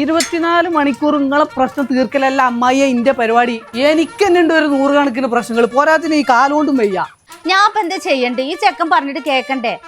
ഇരുപത്തിനാല് മണിക്കൂർ നിങ്ങളെ പ്രശ്നം തീർക്കലല്ല അമ്മായിയെ ഇന്റെ പരിപാടി. എനിക്ക് തന്നെ ഉണ്ട് ഒരു നൂറുകണക്കിന് പ്രശ്നങ്ങൾ. പോരാത്തിന് ഈ കാലുകൊണ്ടും വയ്യ. ഞാൻ ഇപ്പൊ എന്താ ചെയ്യണ്ടേ? ഈ ചെക്കൻ പറഞ്ഞിട്ട് കേക്കണ്ടേ?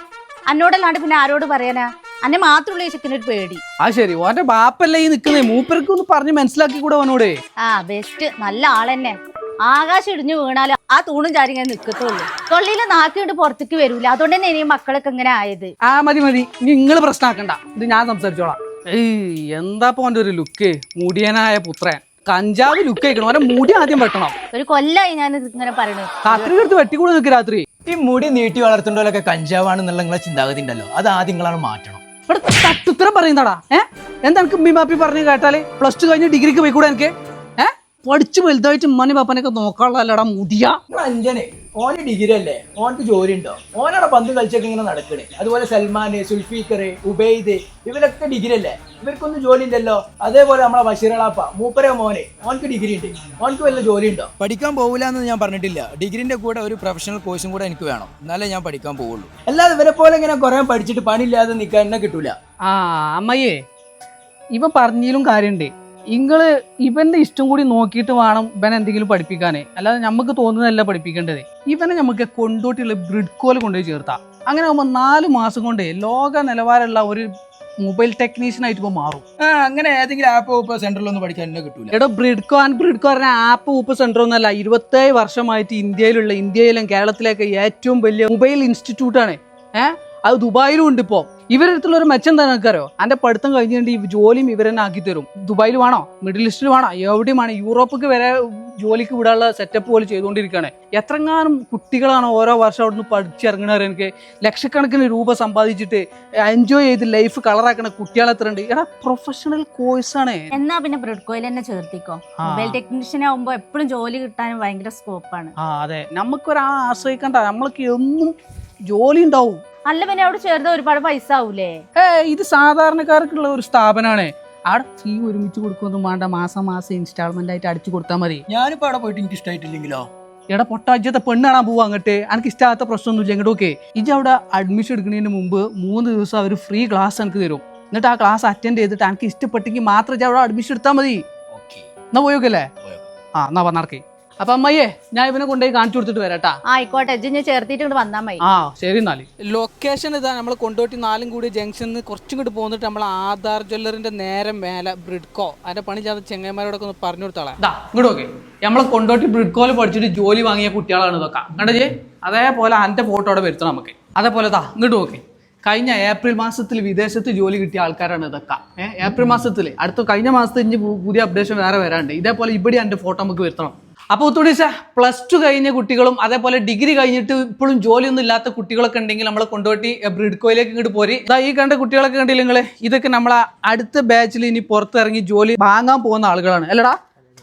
അന്നോടല്ലാണ്ട് പിന്നെ ആരോട് പറയാനാ? അന്നെ മാത്രമുള്ള ഈ ചെക്കനൊരു പേടി. ആ ശരി. ഓന്റെ ബാപ്പല്ലേ ഈ നിക്കുന്നേ? മൂപ്പർക്ക് ഒന്ന് പറഞ്ഞ് മനസ്സിലാക്കി കൂടെ അവനോട്. ആ ബെസ്റ്റ് നല്ല ആളെന്നെ. ആകാശം ഇടിഞ്ഞു വീണാൽ ആ തൂണും ചാരി ഇങ്ങനെ നിക്കത്തുള്ളൂ. തൊള്ളിയിൽ നാക്കിട്ട് പുറത്തേക്ക് വരൂല. അതുകൊണ്ട് തന്നെ ഇനി മക്കളൊക്കെ ഇങ്ങനെ ആയത്. ആ മതി മതി. നിങ്ങൾ പ്രശ്നമാക്കണ്ട ഇത് ഞാൻ സംസാരിച്ചോളാം. ഏയ് എന്താ പോന്റെ ഒരു ലുക്ക് മുടിയനായ പുത്രൻ. കഞ്ചാവ് ലുക്ക് അയക്കണം ഓനെ മുടി ആദ്യം വെട്ടണം. ഒരു കൊല്ലായി ഞാൻ ഇങ്ങനെ പറയുന്നത് രാത്രി എടുത്ത് വെട്ടിക്കൂടെ നിൽക്ക് രാത്രി. ഈ മുടി നീട്ടി വളർത്തേണ്ടവരൊക്കെ കഞ്ചാവാണെന്നുള്ള നിങ്ങളെ ചിന്താഗതി ഉണ്ടല്ലോ അത് ആദ്യം നിങ്ങളാണ് മാറ്റണം. ഇവിടെ തട്ടുത്തരം പറയുന്നടാ ഏ? എന്താ എനിക്ക് ഉമ്മിമാപ്പി പറഞ്ഞ് കേട്ടാൽ? പ്ലസ് ടു കഴിഞ്ഞ് ഡിഗ്രിക്ക് പോയിക്കൂടെ എനിക്ക് ഏഹ് പഠിച്ച് വലുതായിട്ട് ഉമ്മാനി പാപ്പനൊക്കെ നോക്കാനുള്ളതല്ലടാ മുടിയാ. അഞ്ചനെ ഓന് ഡിഗ്രി അല്ലേ? ഓനക്ക് ജോലി ഉണ്ടോ ഓനാണ് പന്ത് കളിച്ചൊക്കെ ഇങ്ങനെ നടക്കണേ. അതുപോലെ സൽമാന് സുൽഫീഖർ ഉബൈദ് ഇവരൊക്കെ ഡിഗ്രി അല്ലേ? ഇവർക്കൊന്നും ജോലി ഇല്ലല്ലോ അതേപോലെ നമ്മളെ ബഷീറളാപ്പ മൂപ്പര മോനെ ഓനക്ക് ഡിഗ്രി ഉണ്ട്. ഓനക്ക് വല്ല ജോലി ഉണ്ടോ പഠിക്കാൻ പോകില്ല എന്ന് ഞാൻ പറഞ്ഞിട്ടില്ല. ഡിഗ്രിന്റെ കൂടെ ഒരു പ്രൊഫഷണൽ കോഴ്സും കൂടെ എനിക്ക് വേണം. എന്നാലേ ഞാൻ പഠിക്കാൻ പോവുള്ളൂ. അല്ലാതെ ഇവരെ പോലെ ഇങ്ങനെ കുറെ പഠിച്ചിട്ട് പണിയില്ലാതെ നിൽക്കാൻ എന്നെ കിട്ടൂല. ആ അമ്മയെ ഇവ പറഞ്ഞതിലും കാര്യമുണ്ട് ഇങ്ങൾ ഇവന്റെ ഇഷ്ടം കൂടി നോക്കിയിട്ട് വേണം ഇവൻ എന്തെങ്കിലും പഠിപ്പിക്കാനേ. അല്ലാതെ നമുക്ക് തോന്നുന്നതല്ല പഠിപ്പിക്കേണ്ടത്. ഇവനെ നമുക്ക് കൊണ്ടോട്ടിയുള്ള ബ്രിഡ്കോൽ കൊണ്ടുപോയി ചേർത്താം. അങ്ങനെ ആകുമ്പോൾ നാല് മാസം കൊണ്ട് ലോക നിലവാരമുള്ള ഒരു മൊബൈൽ ടെക്നീഷ്യൻ ആയിട്ട് ഇപ്പോൾ മാറും. ആ അങ്ങനെ ഏതെങ്കിലും ആപ്പ് ഉപ്പ് സെന്ററിൽ ഒന്ന് പഠിക്കാൻ എന്നെ കിട്ടൂല. എടോ ബ്രിഡ്കോ ആൻഡ് ബ്രിഡ്കോ പറഞ്ഞ ആപ്പ് ഉപ്പ് സെന്റർ ഒന്നല്ല ഇരുപത്തേഴ് വർഷമായിട്ട് ഇന്ത്യയിലുള്ള ഇന്ത്യയിലും കേരളത്തിലേക്ക് ഏറ്റവും വലിയ മൊബൈൽ ഇൻസ്റ്റിറ്റ്യൂട്ടാണ്. ഏഹ് അത് ദുബായിലും ഉണ്ട് ഇപ്പോൾ ഇവരടുത്തുള്ള ഒരു മെച്ചം തന്നെ നിനക്കറിയോ? എന്റെ പഠിത്തം കഴിഞ്ഞിട്ട് ഈ ജോലിയും ഇവർ തന്നെ ആക്കി തരും. ദുബായിൽ വേണോ? മിഡിൽ ഈസ്റ്റിൽ വേണോ? എവിടെയും വേണോ യൂറോപ്പിക്ക് വരെ ജോലിക്ക് വിടാനുള്ള സെറ്റപ്പ് പോലെ ചെയ്തുകൊണ്ടിരിക്കുകയാണ്. എത്രങ്ങാനും കുട്ടികളാണ് ഓരോ വർഷം അവിടുന്ന് പഠിച്ചിറങ്ങണവർ എനിക്ക്? ലക്ഷക്കണക്കിന് രൂപ സമ്പാദിച്ചിട്ട് എൻജോയ് ചെയ്ത് ലൈഫ് കളറാക്കണ കുട്ടികൾ എത്ര ഉണ്ട്? എടാ പ്രൊഫഷണൽ കോഴ്സാണ് എന്നാ പിന്നെ ബ്രിഡ്കോയിൽ തന്നെ ചേർത്തിക്കോ? മൊബൈൽ ടെക്നീഷ്യൻ ആവുമ്പോ എപ്പോഴും ജോലി കിട്ടാൻ ഭയങ്കര സ്കോപ്പാണ് ആ അതെ. നമുക്കൊരാ ആശ്രയിക്കണ്ട. നമ്മൾക്ക് എന്നും ജോലി ഉണ്ടാവും. അല്ല പിന്നെ അവിടെ ചേർന്ന ഒരുപാട് പൈസ ആവൂലേ? ഏ ഇത് സാധാരണക്കാർക്കുള്ള ഒരു സ്ഥാപനമാണ് അവിടെ ഫീ ഒരുമിച്ച് കൊടുക്കൊന്നും വേണ്ട മാസം മാസം ഇൻസ്റ്റാൾമെന്റ് ആയിട്ട് അടിച്ചു കൊടുത്താൽ മതി. ഞാനിപ്പോ അവിടെ പോയിട്ട് എനിക്ക് ഇഷ്ടമായിട്ടില്ലെങ്കിലോ എടാ പൊട്ടാജ്യത്തെ പെണ്ണാണാ പോവാ അങ്ങോട്ട്. എനിക്ക് ഇഷ്ടമാകാത്ത പ്രശ്നമൊന്നുമില്ല ഇങ്ങോട്ട് ഓക്കെ ഇജ് അവിടെ അഡ്മിഷൻ എടുക്കുന്നതിന് മുമ്പ് മൂന്ന് ദിവസം അവർ ഫ്രീ ക്ലാസ് എനിക്ക് തരും. എന്നിട്ട് ആ ക്ലാസ് അറ്റൻഡ് ചെയ്തിട്ട് എനിക്ക് ഇഷ്ടപ്പെട്ടെങ്കിൽ മാത്രം അവിടെ അഡ്മിഷൻ എടുത്താൽ മതി. എന്നാ പോയോക്കല്ലേ ആ എന്നാ പറഞ്ഞാർക്കേ അപ്പൊ അമ്മയെ ഞാൻ ഇവനെ കൊണ്ടുപോയി കാണിച്ചു കൊടുത്തിട്ട് വരാട്ടാ. ആയിക്കോട്ടെ ഞാൻ ചേർത്തിട്ട് ഇങ്ങോട്ട് വന്നാ മതി. ആ ശരി എന്നാൽ. ലൊക്കേഷൻ ഇതാ നമ്മൾ കൊണ്ടോട്ടി നാലും കൂടി ജംഗ്ഷനിൽ കുറച്ചും കൂടി പോന്നിട്ട് നമ്മൾ ആധാർ ജ്വല്ലറിന്റെ നേരെ മേലെ ബ്രിഡ്കോ. അതിന്റെ പണി ചെയ്ത ചെങ്ങന്മാരോടൊക്കെ ഒന്ന് പറഞ്ഞു കൊടുത്തോളാം. ഇങ്ങോട്ട് ഓക്കെ നമ്മളെ കൊണ്ടോട്ടി ബ്രിഡ്കോയിൽ പഠിച്ചിട്ട് ജോലി വാങ്ങിയ കുട്ടികളാണ് ഇതൊക്കെ. കണ്ടേ അതേപോലെ അന്റെ ഫോട്ടോ അവിടെ വരുത്തണം നമുക്ക്. അതേപോലെ താ ഇങ്ങോട്ട് നോക്കേ. കഴിഞ്ഞ ഏപ്രിൽ മാസത്തിൽ വിദേശത്ത് ജോലി കിട്ടിയ ആൾക്കാരാണ് ഇതൊക്കെ. ഏപ്രിൽ മാസത്തിൽ അടുത്ത കഴിഞ്ഞ മാസത്തിൽ ഇനി പുതിയ അപ്ഡേഷൻ വേറെ വരാണ്ട് ഇതേപോലെ ഇവിടെ എന്റെ ഫോട്ടോ നമുക്ക് വരുത്തണം. അപ്പോൾ ഒത്തുകൂടി പ്ലസ് ടു കഴിഞ്ഞ കുട്ടികളും അതേപോലെ ഡിഗ്രി കഴിഞ്ഞിട്ട് ഇപ്പോഴും ജോലിയൊന്നും ഇല്ലാത്ത കുട്ടികളൊക്കെ ഉണ്ടെങ്കിൽ നമ്മളെ കൊണ്ടുപോയി ബ്രിഡ്കോയിലേക്ക് ഇങ്ങോട്ട് പോരി. ഇതാ ഈ കണ്ട കുട്ടികളൊക്കെ കണ്ടില്ല നിങ്ങൾ ഇതൊക്കെ നമ്മളെ അടുത്ത ബാച്ചിൽ ഇനി പുറത്തിറങ്ങി ജോലി വാങ്ങാൻ പോകുന്ന ആളുകളാണ്. അല്ലടാ?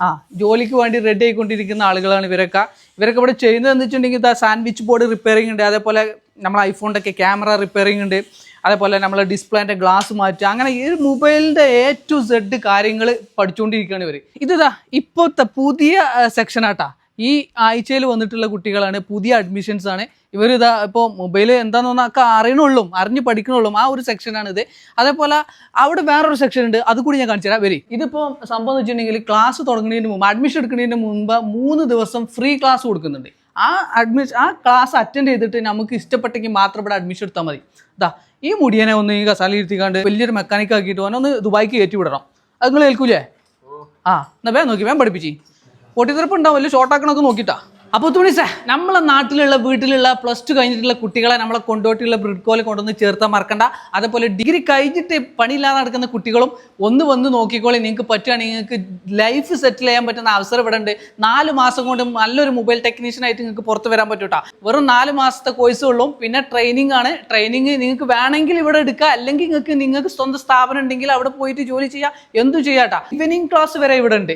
ആ ജോലിക്ക് വേണ്ടി റെഡി ആയിക്കൊണ്ടിരിക്കുന്ന ആളുകളാണ് ഇവരൊക്കെ. ഇവരൊക്കെ ഇവിടെ ചെയ്യുന്നതെന്ന് വെച്ചിട്ടുണ്ടെങ്കിൽ ഇതാ സാൻഡ്വിച്ച് ബോർഡ് റിപ്പയറിംഗ് ഉണ്ട്. അതേപോലെ നമ്മളെ ഐഫോണിന്റെ ഒക്കെ ക്യാമറ റിപ്പയറിംഗ് ഉണ്ട്. അതേപോലെ നമ്മൾ ഡിസ്പ്ലേന്റെ ഗ്ലാസ് മാറ്റുക. അങ്ങനെ ഈ മൊബൈലിന്റെ എ ടു സെഡ് കാര്യങ്ങൾ പഠിച്ചുകൊണ്ടിരിക്കുകയാണ് ഇവർ ഇതാ ഇപ്പോഴത്തെ പുതിയ സെക്ഷനാട്ടാ ഈ ആഴ്ചയിൽ വന്നിട്ടുള്ള കുട്ടികളാണ് പുതിയ അഡ്മിഷൻസ് ആണ്. ഇവരിതാ ഇപ്പോൾ മൊബൈൽ എന്താണെന്നൊക്കെ അറിയണുള്ളൂ അറിഞ്ഞ് പഠിക്കണുള്ളൂ. ആ ഒരു സെക്ഷനാണ് ഇത്. അതേപോലെ അവിടെ വേറൊരു സെക്ഷൻ ഉണ്ട്. അത് കൂടി ഞാൻ കാണിച്ചു തരാം. വരി. ഇതിപ്പോൾ സംഭവം എന്ന് വെച്ചിട്ടുണ്ടെങ്കിൽ ക്ലാസ് തുടങ്ങുന്നതിന് മുമ്പ് അഡ്മിഷൻ എടുക്കുന്നതിന് മുമ്പ് മൂന്ന് ദിവസം ഫ്രീ ക്ലാസ് കൊടുക്കുന്നുണ്ട്. ആ അഡ്മിഷൻ ആ ക്ലാസ് അറ്റൻഡ് ചെയ്തിട്ട് നമുക്ക് ഇഷ്ടപ്പെട്ടെങ്കിൽ മാത്രം ഇവിടെ അഡ്മിഷൻ എടുത്താൽ മതി. ഇതാ ഈ മുടിയനെ ഒന്ന് ഈ കസാലി ഇരുത്തിക്കാണ്ട് വലിയൊരു മെക്കാനിക് ആക്കിയിട്ട് ഓനെ ഒന്ന് ദുബായിക്ക് കയറ്റി വിടണം. അത് നിങ്ങൾ ഏൽക്കൂലേ? ആ എന്നാ വേഗം നോക്കി വേഗം പഠിപ്പിച്ചി. പൊട്ടിത്തെറപ്പ് ഉണ്ടാവും വലിയ ഷോർട്ടാക്കണമൊക്കെ നോക്കിട്ടാ. അപ്പോൾ തുണിസേ നമ്മളെ നാട്ടിലുള്ള വീട്ടിലുള്ള പ്ലസ് ടു കഴിഞ്ഞിട്ടുള്ള കുട്ടികളെ നമ്മളെ കൊണ്ടോട്ടിയുള്ള ബ്രിഡ്കോൽ കൊണ്ടുവന്ന് ചേർത്താൻ മറക്കണ്ട. അതേപോലെ ഡിഗ്രി കഴിഞ്ഞിട്ട് പണിയില്ലാതെ നടക്കുന്ന കുട്ടികളും ഒന്ന് വന്ന് നോക്കിക്കോളി. നിങ്ങൾക്ക് പറ്റുകയാണെങ്കിൽ നിങ്ങൾക്ക് ലൈഫ് സെറ്റിൽ ചെയ്യാൻ പറ്റുന്ന അവസരം ഇവിടെ ഉണ്ട്. നാല് മാസം കൊണ്ട് നല്ലൊരു മൊബൈൽ ടെക്നീഷ്യൻ ആയിട്ട് നിങ്ങൾക്ക് പുറത്ത് വരാൻ പറ്റൂട്ടാ. വെറും നാല് മാസത്തെ കോഴ്സ് ഉള്ളൂ. പിന്നെ ട്രെയിനിങ് ആണ്. ട്രെയിനിങ് നിങ്ങൾക്ക് വേണമെങ്കിൽ ഇവിടെ എടുക്കുക. അല്ലെങ്കിൽ നിങ്ങൾക്ക് നിങ്ങൾക്ക് സ്വന്തം സ്ഥാപനം ഉണ്ടെങ്കിൽ അവിടെ പോയിട്ട് ജോലി ചെയ്യാം. എന്തു ചെയ്യാട്ടാ. ഈവനിങ് ക്ലാസ് വരെ ഇവിടെ ഉണ്ട്.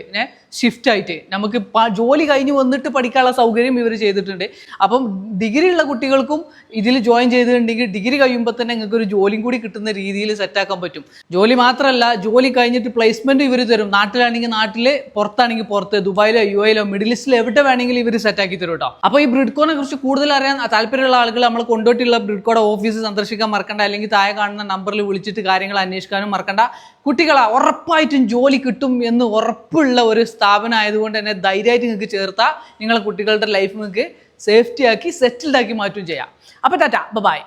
ഷിഫ്റ്റ് ആയിട്ട്. നമുക്ക് ജോലി കഴിഞ്ഞ് വന്നിട്ട് പഠിക്കാനുള്ള സൗകര്യം ഇവർ ചെയ്തിട്ടുണ്ട്. അപ്പം ഡിഗ്രി ഉള്ള കുട്ടികൾക്കും ഇതിൽ ജോയിൻ ചെയ്തിട്ടുണ്ടെങ്കിൽ ഡിഗ്രി കഴിയുമ്പോൾ തന്നെ നിങ്ങൾക്ക് ഒരു ജോലിയും കൂടി കിട്ടുന്ന രീതിയിൽ സെറ്റാക്കാൻ പറ്റും. ജോലി മാത്രമല്ല ജോലി കഴിഞ്ഞിട്ട് പ്ലേസ്മെന്റ് ഇവർ തരും. നാട്ടിലാണെങ്കിൽ നാട്ടിൽ പുറത്താണെങ്കിൽ പുറത്ത് ദുബായിലോ യു എയിലോ മിഡിൽ ഈസ്റ്റിലോ എവിടെ വേണമെങ്കിലും ഇവർ സെറ്റാക്കി തരും കേട്ടോ അപ്പോൾ ഈ ബ്രിഡ്കോനെ കുറിച്ച് കൂടുതൽ അറിയാൻ താല്പര്യമുള്ള ആളുകൾ നമ്മൾ കൊണ്ടുപോയിട്ടുള്ള ബ്രിഡ്കോയുടെ ഓഫീസ് സന്ദർശിക്കാൻ മറക്കണ്ട. അല്ലെങ്കിൽ താഴെ കാണുന്ന നമ്പറിൽ വിളിച്ചിട്ട് കാര്യങ്ങൾ അന്വേഷിക്കാനും മറക്കണ്ട. കുട്ടികളാ ഉറപ്പായിട്ടും ജോലി കിട്ടും എന്ന് ഉറപ്പുള്ള ഒരു സ്ഥാപനം ആയതുകൊണ്ട് തന്നെ ധൈര്യമായിട്ട് നിങ്ങൾക്ക് ചേർത്താൽ നിങ്ങളെ കുട്ടികളുടെ ലൈഫ് നിങ്ങൾക്ക് സേഫ്റ്റി ആക്കി സെറ്റിൽഡ് ആക്കി മാറ്റുകയും ചെയ്യാം. അപ്പോൾ ടാറ്റ ബൈ